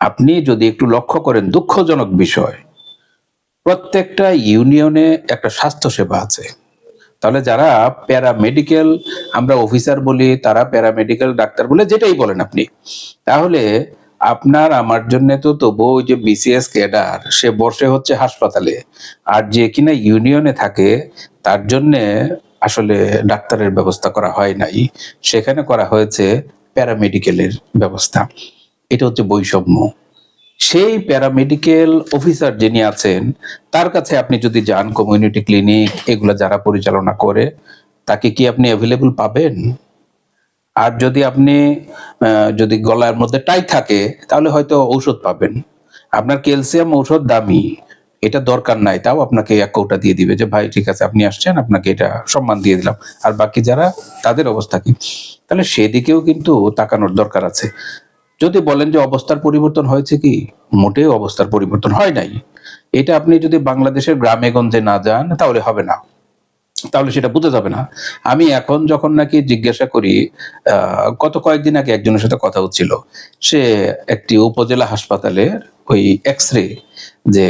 আপনি যদি একটু লক্ষ্য করেন, দুঃখজনক বিষয়, প্রত্যেকটা ইউনিয়নে একটা স্বাস্থ্য সেবা আছে। তাহলে যারা প্যারামেডিক্যাল, আমরা অফিসার বলি, তারা প্যারামেডিক্যাল ডাক্তার বলে যেটাই বলেন আপনি, তাহলে আপনার, আমার জন্য তো তবু ওই যে বিসিএস ক্যাডার, সে বসে হচ্ছে হাসপাতালে, আর যে কিনা ইউনিয়নে থাকে, তার জন্যে আসলে ডাক্তারের ব্যবস্থা করা হয় নাই। সেখানে করা হয়েছে প্যারামেডিক্যালের ব্যবস্থা। এটা হচ্ছে বৈষম্য। সেই প্যারামেডিক্যাল অফিসার যিনি আছেন, তার কাছে আপনি যদি যান কমিউনিটি ক্লিনিক এগুলো যারা পরিচালনা করে, তাকে কি আপনি অ্যাভেলেবল পাবেন? আর যদি আপনি যদি গলার মধ্যে টাই থাকে, তাহলে হয়তো ঔষধ পাবেন। আপনার ক্যালসিয়াম ঔষধ দামি, এটা দরকার নাই, তাও আপনাকে এক কৌটা দিয়ে দিবে যে, ভাই, ঠিক আছে, আপনি আসছেন, আপনাকে এটা সম্মান দিয়ে দিলাম। আর বাকি যারা, তাদের অবস্থা কি? তাহলে সেদিকেও কিন্তু তাকানোর দরকার আছে। যদি বলেন যে অবস্থার পরিবর্তন হয়েছে কি? মোটেও অবস্থার পরিবর্তন হয় নাই। এটা আপনি যদি বাংলাদেশের গ্রামে গঞ্জে না যান তাহলে হবে না। তাহলে সেটা বোঝা যাবে না। আমি এখন যখন নাকি জিজ্ঞাসা করি গত কয়েকদিন আগে একজনের সাথে কথা হচ্ছিল। সে একটি উপজেলা হাসপাতালে ওই এক্স রে যে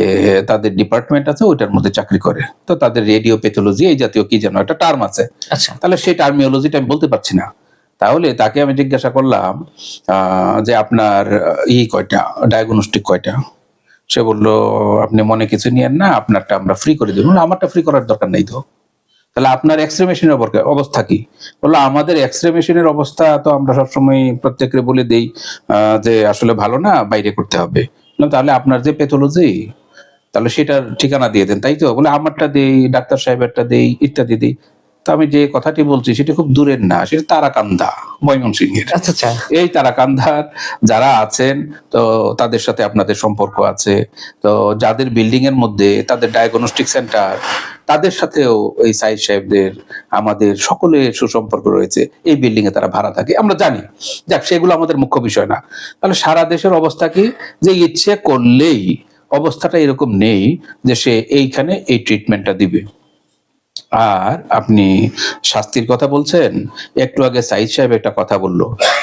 তাদের ডিপার্টমেন্ট আছে ওইটার মধ্যে চাকরি করে। তো তাদের রেডিও পেথোলজি এই জাতীয় কি যেন একটা টার্ম আছে। আচ্ছা। তাহলে সেই টার্মিওলজিটা আমি বলতে পারছি না। তাহলে তাকে আমি জিজ্ঞাসা করলাম যে আপনার ই কয়টা ডায়াগনস্টিক কয়টা? সে বলল, আপনি মনে কিছু নিয়েন না, আপনারটা আমরা ফ্রি করে দেবো। আমারটা ফ্রি করার দরকার নেই তো। তাহলে আপনার এক্স রে মেশিনের অবস্থা কি? বলল, আমাদের এক্স রে মেশিনের অবস্থা তো আমরা সবসময় প্রত্যেককে বলে দেই যে আসলে ভালো না, বাইরে করতে হবে। তাহলে আপনার যে পেথোলজি তাহলে সেটার ঠিকানা দিয়ে দেন, তাই তো? বলে আমারটা দেই, ডাক্তার সাহেবেরটা দেই, ইত্যাদি দেই। তো আমি যে কথাটি বলছি সেটা খুব দূরের না সেটা তারাকান্দা ময়মনসিংহের। আচ্ছা আচ্ছা। এই তারাকান্ধার যারা আছেন তো তাদের সাথে আপনাদের সম্পর্ক আছে। তো যাদের বিল্ডিং এর মধ্যে তাদের ডায়াগনস্টিক সেন্টার তাদের সাথেও এই সাইদ সাহেবদের আমাদের সকলে সুসম্পর্ক রয়েছে। এই বিল্ডিং এ তারা ভাড়া থাকে। আমরা জানি। যাক সেগুলো আমাদের মুখ্য বিষয় না। তাহলে সারা দেশের অবস্থা কি? যে ইচ্ছে করলেই অবস্থাটা এরকম নেই যে সে এইখানে এই ট্রিটমেন্টটা দিবে। আর আপনি শাস্তির কথা বলছেন? একটু আগে সাইদ সাহেব একটা কথা বলল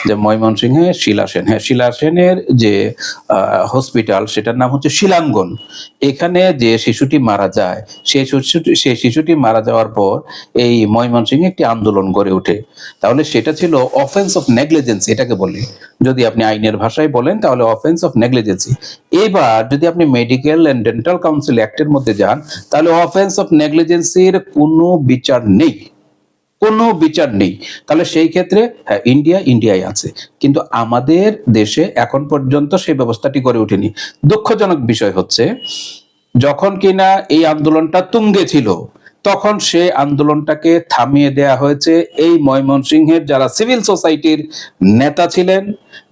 যে ময়মনসিংহে শিলা সেন। হ্যাঁ শিলা সেনের যে হসপিটাল সেটার নাম হচ্ছে শিলাঙ্গন। এখানে যে শিশুটি মারা যায় সেই শিশুটি সেই শিশুটি মারা যাওয়ার পর এই ময়মনসিংহে একটি আন্দোলন গড়ে ওঠে। তাহলে সেটা ছিল অফেন্স অফ নেগলিজেন্সি এটাকে বলে। যদি আপনি আইনের ভাষায় বলেন, তাহলে অফেন্স অফ নেগলিজেন্সি এবার যদি আপনি মেডিকেল এন্ড ডেন্টাল কাউন্সিল অ্যাক্টের মধ্যে যান, তাহলে অফেন্স অফ নেগলিজেন্সির কোনো বিচার নেই। কোনো বিচার নেই। তাহলে সেই ক্ষেত্রে হ্যাঁ ইন্ডিয়া ইন্ডিয়ায় আছে। কিন্তু আমাদের দেশে এখন পর্যন্ত সেই ব্যবস্থাটি করে ওঠেনি। দুঃখজনক বিষয় হচ্ছে, যখন কিনা এই আন্দোলনটা তুঙ্গে ছিল তখন সে আন্দোলনটাকে থামিয়ে দেয়া হয়েছে। এই ময়মনসিংহের যারা সিভিল সোসাইটির নেতা ছিলেন,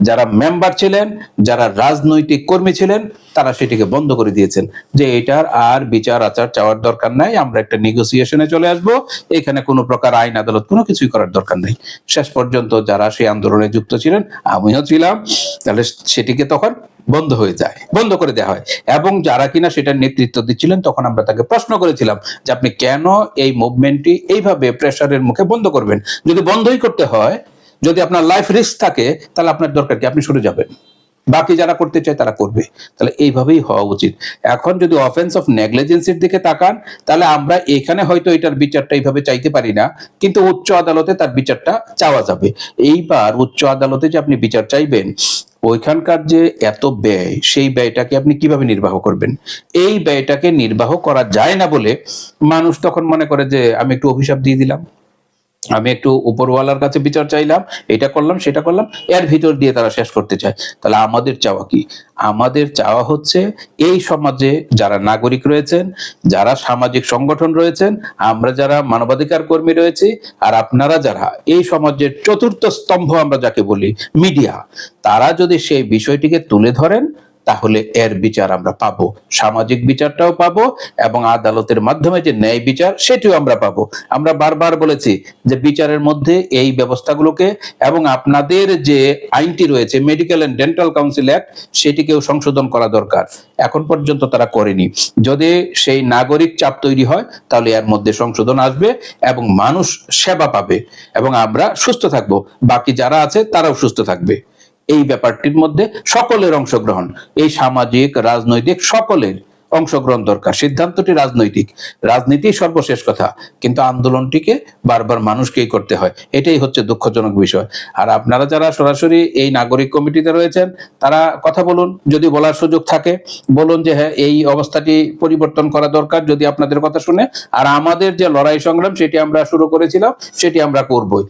যারা মেম্বার ছিলেন, যারা রাজনৈতিক কর্মী ছিলেন, তারা সেটিকে বন্ধ করে দিয়েছেন। যে এটার আর বিচার, আচার চাওয়ার দরকার নাই, আমরা একটা নেগোসিয়েশনে চলে আসব। এখানে কোনো প্রকার আইন আদালত কোনো কিছুই করার দরকার নেই। শেষ পর্যন্ত যারা সেই আন্দোলনে যুক্ত ছিলেন, আমিও ছিলাম। তাহলে সেটিকে তখন বন্ধ হয়ে যায়, বন্ধ করে দেওয়া হয়। এবং যারা কিনা সেটার নেতৃত্ব দিচ্ছিলেন, তখন আমরা তাকে প্রশ্ন করেছিলাম যে আপনি কেন এই মুভমেন্টটি এইভাবে প্রেসারের মুখে বন্ধ করবেন? যদি বন্ধই করতে হয়, যদি আপনার লাইফ রিস্ক থাকে, তাহলে আপনার দরকার কি? আপনি সরে যাবেন। বাকি যারা করতে চায় তারা করবে। তাহলে এইভাবেই হওয়া উচিত। এখন যদি অফেন্স অফ নেগলিজেন্সির দিকে তাকান, তাহলে আমরা এখানে হয়তো এটার বিচারটা এইভাবে চাইতে পারি না, কিন্তু উচ্চ আদালতে তার বিচারটা চাওয়া যাবে। এইবার উচ্চ আদালতে যে আপনি বিচার চাইবেন ওইখানকার যে এত ব্যয়, সেই ব্যয়টাকে আপনি কীভাবে নির্বাহ করবেন? এই ব্যয়টাকে নির্বাহ করা যায় না বলে মানুষ তখন মনে করে যে, আমি একটু অভিশাপ দিয়ে দিলাম। আমি একটু উপরওয়ালার কাছে বিচার চাইলাম, এটা করলাম, সেটা করলাম, এর ভিতর দিয়ে তারা শেষ করতে চায়। তাহলে আমাদের চাওয়া কি? আমাদের চাওয়া হচ্ছে এই সমাজে যারা নাগরিক রয়েছেন, যারা সামাজিক সংগঠন রয়েছেন, আমরা যারা মানবাধিকার কর্মী রয়েছি, আর আপনারা যারা, এই সমাজের চতুর্থ স্তম্ভ আমরা যাকে বলি, মিডিয়া। তারা যদি সেই বিষয়টিকে তুলে ধরেন তাহলে এর বিচার আমরা পাবো। সামাজিক বিচারটাও পাবো এবং আদালতের মাধ্যমে যে ন্যায় বিচার, সেটিও আমরা পাবো। আমরা বারবার বলেছি যে বিচারের মধ্যে এই ব্যবস্থাগুলোকে এবং আপনাদের যে আইনটি রয়েছে medical and dental council act সেটিকেও সংশোধন করা দরকার। এখন পর্যন্ত তারা করেনি। যদি সেই নাগরিক চাপ তৈরি হয়, তাহলে এর মধ্যে সংশোধন আসবে এবং মানুষ সেবা পাবে এবং আমরা সুস্থ থাকব। বাকি যারা আছে, তারাও সুস্থ থাকবে। এই ব্যাপারটির মধ্যে সকলের অংশগ্রহণ। এই সামাজিক, রাজনৈতিক সকলের অংশগ্রহণ দরকার। সিদ্ধান্তটি রাজনৈতিক। রাজনীতি সর্বশেষ কথা। কিন্তু আন্দোলনটিকে বারবার মানুষকেই করতে হয়। এটাই হচ্ছে দুঃখজনক বিষয়। আর আপনারা যারা সরাসরি এই নাগরিক কমিটিতে রয়েছেন, তারা কথা বলুন। যদি বলার সুযোগ থাকে, বলুন যে হ্যাঁ এই অবস্থাটি পরিবর্তন করা দরকার যদি আপনাদের কথা শুনে। আর আমাদের যে লড়াই সংগ্রাম, সেটি আমরা শুরু করেছিলাম, সেটি আমরা করবই।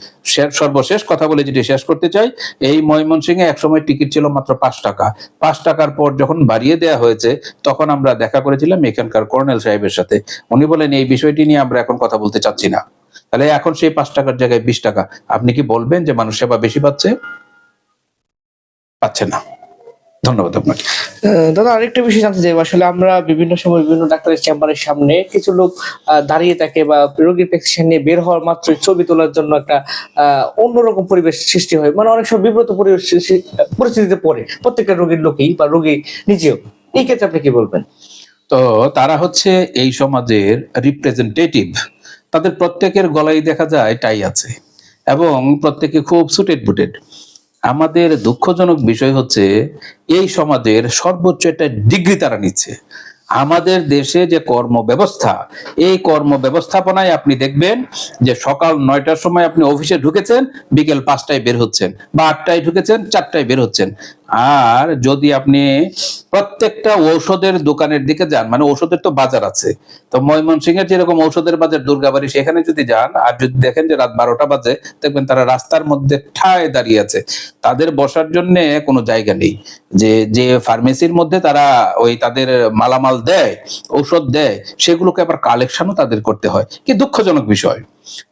সর্বশেষ কথা বলে যেটি শেষ করতে চাই, এই ময়মনসিংহে একসময় টিকিট ছিল মাত্র পাঁচ টাকা। পাঁচ টাকার পর যখন বাড়িয়ে দেয়া হয়েছে, তখন আমরা দেখা করেছিলাম এখানকার কর্নেল সাহেবের সাথে। উনি বলেন, এই বিষয়টি নিয়ে আমরা এখন কথা বলতে চাচ্ছি না। তাহলে এখন সেই পাঁচ টাকার জায়গায় বিশ টাকা। আপনি কি বলবেন যে মানুষ সেবা বেশি পাচ্ছে? পাচ্ছে না। ধন্যবাদ আপনাকে। দাদা আরেকটা বিষয় জানতে চাই। আসলে আমরা বিভিন্ন সময় বিভিন্ন ডাক্তারের চেম্বারের সামনে কিছু লোক দাঁড়িয়ে থাকে বা রোগীর প্রেসক্রিপশন নিয়ে বের হওয়ার মাত্র ছবি তোলার জন্য একটা অন্যরকম পরিবেশ সৃষ্টি হয়। মানে অনেক সময় বিব্রত পরিবেশ পরিস্থিতিতে পড়ে। প্রত্যেকটা রোগীর লোকেই বা রোগী নিজেও। এই ক্ষেত্রে আপনি কি বলবেন? তো তারা হচ্ছে এই সমাজের রিপ্রেজেন্টেটিভ তাদের প্রত্যেকের গলায় দেখা যায় টাই আছে। এবং প্রত্যেকে খুব সুটেড বুটেড আমাদের দুঃখজনক বিষয় হচ্ছে, এই সমাজের সর্বোচ্চ একটা ডিগ্রি তারা নিচ্ছে। আমাদের দেশে যে কর্ম ব্যবস্থা এই কর্ম ব্যবস্থাপনায় আপনি দেখবেন যে সকাল নয়টার সময় আপনি অফিসে ঢুকেছেন, বিকেল পাঁচটায় বের হচ্ছেন বা আটটায় ঢুকেছেন, চারটায় বের হচ্ছেন। আর যদি আপনি প্রত্যেকটা ঔষধের দোকানের দিকে যান মানে ঔষধের তো বাজার আছে, তো ময়মনসিংহের যেরকম ঔষধের বাজার, দুর্গাবাড়ি সেখানে যদি যান, আর যদি দেখেন যে রাত বারোটা বাজে, দেখবেন তারা রাস্তার মধ্যে ঠায় দাঁড়িয়ে আছে। তাদের বসার জন্য কোনো জায়গা নেই। যে যে ফার্মেসির মধ্যে তারা ওই তাদের মালামাল দেয়, ঔষধ দেয়, সেগুলোকে আবার কালেকশনও তাদের করতে হয়। কি দুঃখজনক বিষয়।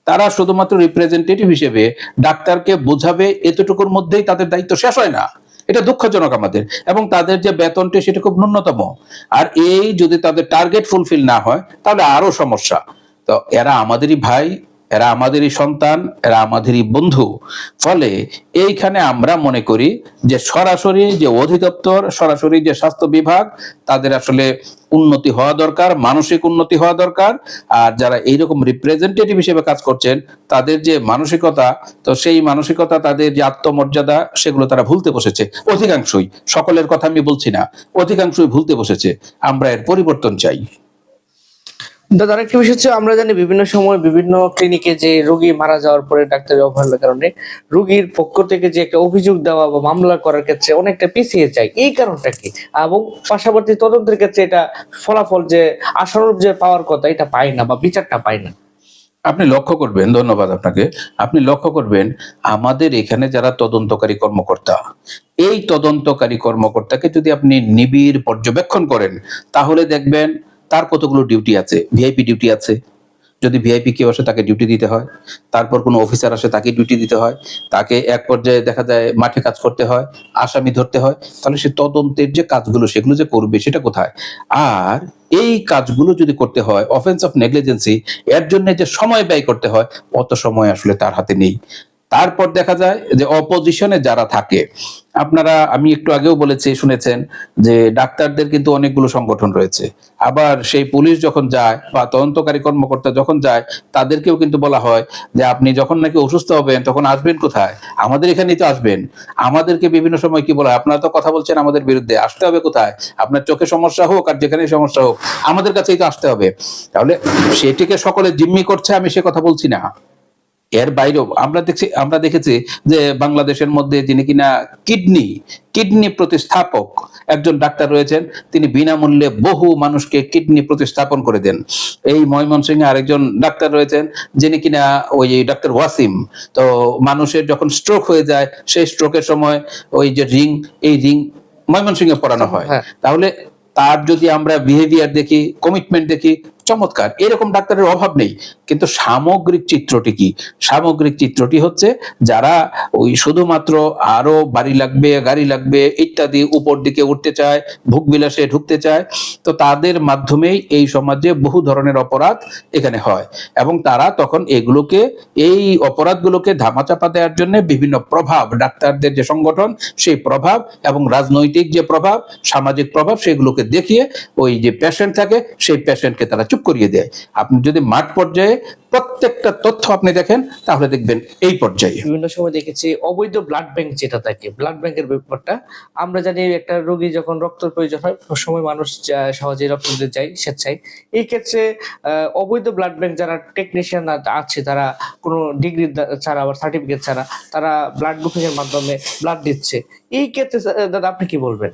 তারা শুধুমাত্র রিপ্রেজেন্টেটিভ হিসেবে ডাক্তারকে বোঝাবে, এতটুকুর মধ্যেই তাদের দায়িত্ব শেষ হয় না। এটা দুঃখজনক আমাদের। এবং তাদের যে বেতনটি, সেটা খুব ন্যূনতম। আর এই যদি তাদের টার্গেট ফুলফিল না হয়, তাহলে আরও সমস্যা। তো এরা আমাদেরই ভাই এরা আমাদেরই সন্তান, এরা আমাদেরই বন্ধু। ফলে এইখানে আমরা মনে করি যে সরাসরি যে অধিদপ্তর, সরাসরি যে স্বাস্থ্য বিভাগ, তাদের আসলে উন্নতি হওয়া দরকার, মানসিক উন্নতি হওয়া দরকার। আর যারা এইরকম রিপ্রেজেন্টেটিভ হিসেবে কাজ করছেন, তাদের যে মানসিকতা, তো সেই মানসিকতা, তাদের যে আত্মমর্যাদা, সেগুলো তারা ভুলতে বসেছে। অধিকাংশই, সকলের কথা আমি বলছি না, অধিকাংশই ভুলতে বসেছে। আমরা এর পরিবর্তন চাই। দাদা, আরেকটা বিষয় হচ্ছে, আমরা জানি বিভিন্ন সময় বিভিন্ন ক্লিনিকে যে রোগী মারা যাওয়ার পরে ডাক্তারের অবহেলার কারণে রোগীর পক্ষ থেকে যে একটা অভিযোগ দেওয়া বা মামলা করার ক্ষেত্রে অনেকটা পিছিয়ে যায়। এই কারণটা কি? এবং পাশাপাশি তদন্তের ক্ষেত্রে এটা ফলাফল যে আশানুরূপ যে পাওয়ার কথা, এটা পায় না বা বিচারটা পায় না। আপনি লক্ষ্য করবেন, ধন্যবাদ আপনাকে, আপনি লক্ষ্য করবেন, আমাদের এখানে যারা তদন্তকারী কর্মকর্তা, এই তদন্তকারী কর্মকর্তাকে যদি আপনি নিবিড় পর্যবেক্ষণ করেন, তাহলে দেখবেন তার কতগুলো ডিউটি আছে? ভিআইপি ডিউটি আছে। যদি ভিআইপি কেউ আসে, তাকে ডিউটি দিতে হয়। তারপর কোনো অফিসার আসে, তাকে ডিউটি দিতে হয়। তাকে এক পর্যায়ে দেখা যায় মাঠে কাজ করতে হয়, আসামি ধরতে হয়। তাহলে সে তদন্তের যে কাজগুলো, সেগুলো যে করবে, সেটা কোথায়? আর এই কাজগুলো যদি করতে হয় অফেন্স অফ নেগলিজেন্সি এর জন্য যে সময় ব্যয় করতে হয়, অত সময় আসলে তার হাতে নেই। তারপর দেখা যায় যে অপোজিশনে যারা থাকে, আপনারা, আমি একটু আগেও বলেছি, শুনেছেন যে ডাক্তারদের কিন্তু অনেকগুলো সংগঠন রয়েছে। আবার সেই পুলিশ যখন যায় বা তদন্তকারী কর্মকর্তা যখন যায়, তাদেরকেও কিন্তু বলা হয় যে আপনি যখন নাকি অসুস্থ হবেন, তখন আসবেন কোথায়? আমাদের এখানেই তো আসবেন। আমাদেরকে বিভিন্ন সময় কি বলা হয়, আপনারা তো কথা বলছেন আমাদের বিরুদ্ধে, আসতে হবে কোথায়? আপনার চোখে সমস্যা হোক আর যেখানে সমস্যা হোক, আমাদের কাছেই তো আসতে হবে। তাহলে সেটিকে সকলে জিম্মি করছে, আমি সে কথা বলছি না। এর বাইরেও আমরা দেখছি আমরা দেখেছি যে বাংলাদেশের মধ্যে যিনি কিনা কিডনি কিডনি প্রতিস্থাপক একজন ডাক্তার রয়েছেন তিনি বিনামূল্যে বহু মানুষকে কিডনি প্রতিস্থাপন করে দেন। এই ময়মনসিংহে আরেকজন ডাক্তার রয়েছেন যিনি কিনা ওই ডাক্তার ওয়াসিম। তো মানুষের যখন স্ট্রোক হয়ে যায় সেই স্ট্রোকের সময় ওই যে রিং এই রিং ময়মনসিংহে পড়ানো হয়। হ্যাঁ। তাহলে তার যদি আমরা বিহেভিয়ার দেখি কমিটমেন্ট দেখি চমৎকার, এরকম ডাক্তারের অভাব নেই। কিন্তু সামগ্রিক চিত্রটি কি? সামগ্রিক চিত্রটি হচ্ছে যারা ওই শুধুমাত্র আরও বাড়ি লাগবে, গাড়ি লাগবে ইত্যাদি উপর দিকে উঠতে চায় ভোগ বিলাসে ঢুকতে চায়, তো তাদের মাধ্যমেই এই সমাজে বহু ধরনের অপরাধ এখানে হয়। এবং তারা তখন এগুলোকে, এই অপরাধগুলোকে ধামাচাপা দেওয়ার জন্য বিভিন্ন প্রভাব, ডাক্তারদের যে সংগঠন, সেই প্রভাব এবং রাজনৈতিক যে প্রভাব, সামাজিক প্রভাব, সেগুলোকে দেখিয়ে ওই যে পেশেন্ট থাকে, সেই পেশেন্টকে তারা চুপ সুযোগ করিয়ে দেয়। আপনি যদি মাঠ পর্যায়ে প্রত্যেকটা তথ্য আপনি দেখেন তাহলে দেখবেন এই পর্যায়ে। বিভিন্ন সময় দেখেছি অবৈধ ব্লাড ব্যাংক যেটা থাকে ব্লাড ব্যাংকের ব্যাপারটা। আমরা জানি একটা রোগী যখন রক্তের প্রয়োজন হয় সব সময় মানুষ সহজে রক্ত দিতে যায় স্বেচ্ছায়। এই ক্ষেত্রে অবৈধ ব্লাড ব্যাংক যারা টেকনিশিয়ান আছে তারা কোনো ডিগ্রি ছাড়া আবার সার্টিফিকেট ছাড়া তারা ব্লাড গ্রুপিং এর মাধ্যমে ব্লাড দিচ্ছে। এই ক্ষেত্রে দাদা আপনি কি বলবেন?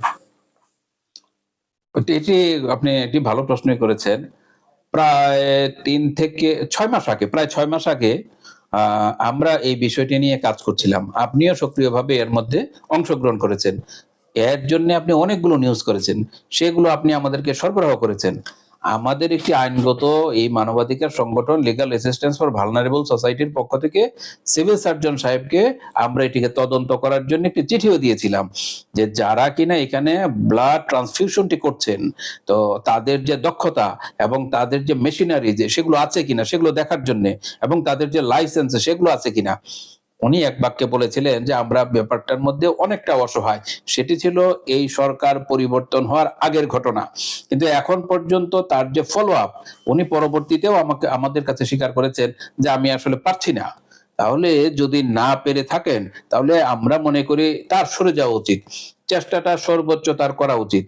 এটি- এটি আপনি একটি ভালো প্রশ্নই করেছেন। প্রায় তিন থেকে ছয় মাস আগে, প্রায় ছয় মাস আগে আমরা এই বিষয়টি নিয়ে কাজ করছিলাম। আপনিও সক্রিয়ভাবে এর মধ্যে অংশগ্রহণ করেছেন। এর জন্য আপনি অনেকগুলো নিউজ করেছেন। সেগুলো আপনি আমাদেরকে সরবরাহ করেছেন। আমাদের একটি আইনগত এই মানবাধিকার সংগঠন লিগাল অ্যাসিস্ট্যান্স ফর ভালনারেবল সোসাইটির পক্ষ থেকে সিভিল সার্জন সাহেবকে আমরা এটিকে তদন্ত করার জন্য একটি চিঠিও দিয়েছিলাম যে যারা কিনা এখানে ব্লাড ট্রান্সফিউশনটি করছেন, তো তাদের যে দক্ষতা এবং তাদের যে মেশিনারি যে সেগুলো আছে কিনা সেগুলো দেখার জন্য এবং তাদের যে লাইসেন্স সেগুলো আছে কিনা উনি এক বাক্যে বলেছিলেন যে, আমরা ব্যাপারটার মধ্যে অনেকটা অসহায়। সেটি ছিল এই সরকার পরিবর্তন হওয়ার আগের ঘটনা। কিন্তু এখন পর্যন্ত তার যে ফলো আপ উনি পরবর্তীতেও আমাকে, আমাদের কাছে স্বীকার করেছেন যে, আমি আসলে পারছি না। তাহলে যদি না পেরে থাকেন, তাহলে আমরা মনে করি তার সরে যাওয়া উচিত। চেষ্টাটা সর্বোচ্চ তার করা উচিত।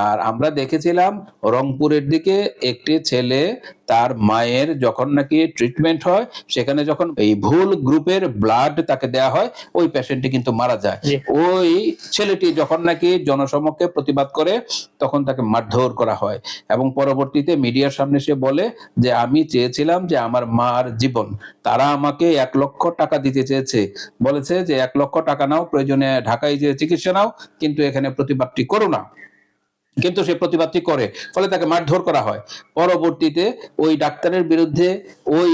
আর আমরা দেখেছিলাম রংপুরের দিকে একটি ছেলে তার মায়ের যখন নাকি ট্রিটমেন্ট হয় সেখানে যখন এই ভুল গ্রুপের ব্লাড তাকে দেয়া হয় ওই পেশেন্টটি কিন্তু মারা যায়। ওই ছেলেটি যখন নাকি জনসমক্ষে প্রতিবাদ করে তখন তাকে মারধর করা হয়। এবং পরবর্তীতে মিডিয়ার সামনে সে বলে যে আমি চেয়েছিলাম যে আমার মার জীবন তারা আমাকে এক লক্ষ টাকা দিতে চেয়েছে। বলেছে যে এক লক্ষ টাকা নাও প্রয়োজনে ঢাকায় যে চিকিৎসা নাও কিন্তু এখানে প্রতিবাদটি করো না। কিন্তু সে প্রতিবাদটি করে। ফলে তাকে মারধর করা হয়। পরবর্তীতে ওই ডাক্তারের বিরুদ্ধে ওই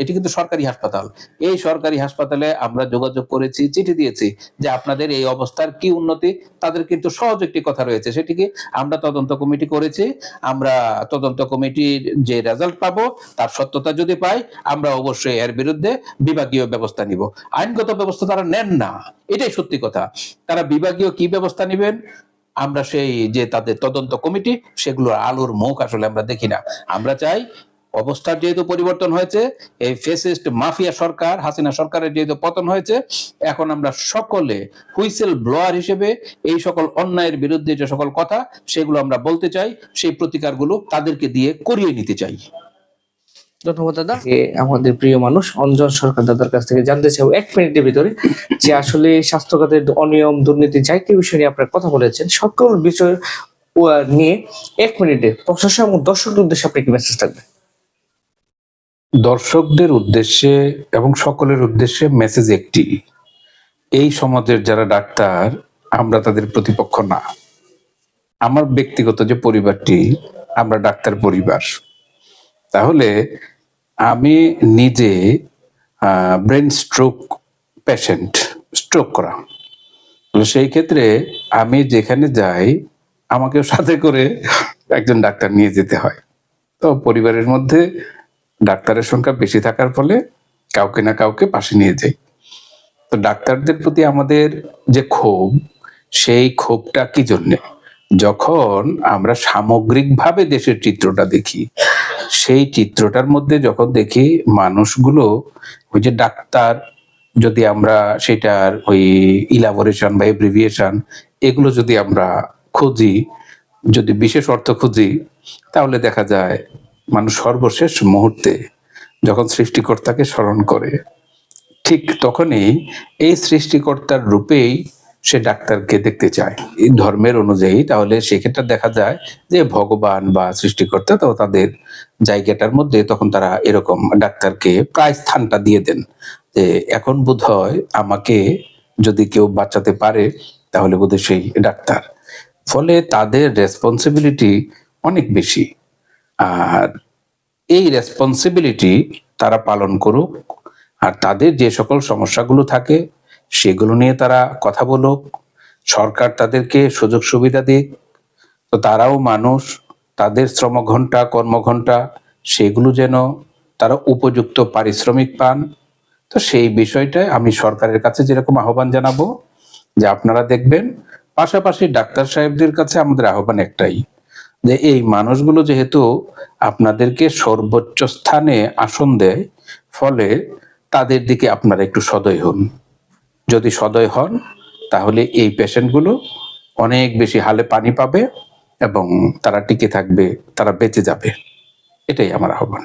এটি কিন্তু সরকারি হাসপাতাল। এই সরকারি হাসপাতালে আমরা যোগাযোগ করেছি, চিঠি দিয়েছি যে আপনাদের এই অবস্থার কি উন্নতি, তাদের কিন্তু সহজ একটি কথা রয়েছে। সেটি কি আমরা তদন্ত কমিটি করেছি। আমরা তদন্ত কমিটির যে রেজাল্ট পাবো, তার সত্যতা যদি পাই, আমরা অবশ্যই এর বিরুদ্ধে বিভাগীয় ব্যবস্থা নিব। আইনগত ব্যবস্থা তারা নেন না। এটাই সত্যি কথা। তারা বিভাগীয় কি ব্যবস্থা নেবেন? আমরা সেই যে তাদের তদন্ত কমিটি, সেগুলোর আলোর মুখ আসলে আমরা দেখি না। আমরা চাই অবস্থার যেহেতু পরিবর্তন হয়েছে, এই ফেসিস্ট মাফিয়া সরকার, হাসিনা সরকারের যেহেতু পতন হয়েছে, এখন আমরা সকলে হুইসেল ব্লোয়ার হিসেবে এই সকল অন্যায়ের বিরুদ্ধে যে সকল কথা, সেগুলো আমরা বলতে চাই, সেই প্রতিকারগুলো তাদেরকে দিয়ে করিয়ে নিতে চাই। ধন্যবাদ দাদা। আমাদের প্রিয় মানুষ অঞ্জন সরকার দাদার কাছ থেকে জানতে চাইব এক মিনিটের ভিতরে যে আসলে স্বাস্থ্য খাতের অনিয়ম দুর্নীতি যাই কি বিষয় নিয়ে আপনার কথা বলেছেন সকল বিষয় ও, নিয়ে এক মিনিটে প্রশাসন এবং দর্শকদের উদ্দেশ্যে আপনি কি মেসেজ থাকবে দর্শকদের উদ্দেশ্যে এবং সকলের উদ্দেশ্যে মেসেজ একটি এই সমাজের যারা ডাক্তার আমরা তাদের প্রতিপক্ষ না। আমার ব্যক্তিগত যে পরিবারটি আমরা ডাক্তার পরিবার। তাহলে আমি নিজে ব্রেন স্ট্রোক পেশেন্ট স্ট্রোক করা। সেই ক্ষেত্রে আমি যেখানে যাই আমাকে সাথে করে একজন ডাক্তার নিয়ে যেতে হয়। তো পরিবারের মধ্যে ডাক্তারের সংখ্যা বেশি থাকার ফলে কাউকে না কাউকে পাশে নিয়ে যাই। তো ডাক্তারদের প্রতি আমাদের যে ক্ষোভ, সেই ক্ষোভটা কি জন্যে? যখন আমরা সামগ্রিকভাবে দেশের চিত্রটা দেখি সেই চিত্রটার মধ্যে যখন দেখি মানুষগুলো, ওই যে ডাক্তার, যদি আমরা সেটার ওই ইলাবোরেশন বা এব্রিভিয়েশন এগুলো যদি আমরা খুঁজি, যদি বিশেষ অর্থ খুঁজি, তাহলে দেখা যায় মানুষ সর্বশেষ মুহূর্তে যখন সৃষ্টিকর্তাকে স্মরণ করে, ঠিক তখনই এই সৃষ্টিকর্তার রূপেই সে ডাক্তারকে দেখতে চায়। এই ধর্মের অনুযায়ী তাহলে সেক্ষেত্রে দেখা যায় যে ভগবান বা সৃষ্টিকর্তা তো তাদের জায়গাটার মধ্যে তখন তারা এরকম ডাক্তারকে প্রায় স্থানটা দিয়ে দেন যে এখন বোধ হয় আমাকে যদি কেউ বাঁচাতে পারে তাহলে বোধহয় সেই ডাক্তার। ফলে তাদের রেসপন্সিবিলিটি অনেক বেশি। আর এই রেসপন্সিবিলিটি তারা পালন করুক। আর তাদের যে সকল সমস্যাগুলো থাকে সেগুলো নিয়ে তারা কথা বলুক, সরকার তাদেরকে সুযোগ সুবিধা দিক, তো তারাও মানুষ, তাদের শ্রম শ্রমঘণ্টা, কর্মঘণ্টা, সেগুলো যেন তারা উপযুক্ত পারিশ্রমিক পান। তো সেই বিষয়টায় আমি সরকারের কাছে যেরকম আহ্বান জানাব, যে আপনারা দেখবেন, পাশাপাশি ডাক্তার সাহেবদের কাছে আমাদের আহ্বান একটাই, যে এই মানুষগুলো যেহেতু আপনাদেরকে সর্বোচ্চ স্থানে আসন দেয়, ফলে তাদের দিকে আপনারা একটু সদয় হন। যদি সদয় হন, তাহলে এই পেশেন্টগুলো অনেক বেশি হালে পানি পাবে এবং তারা টিকে থাকবে, তারা বেঁচে যাবে। এটাই আমার আহ্বান।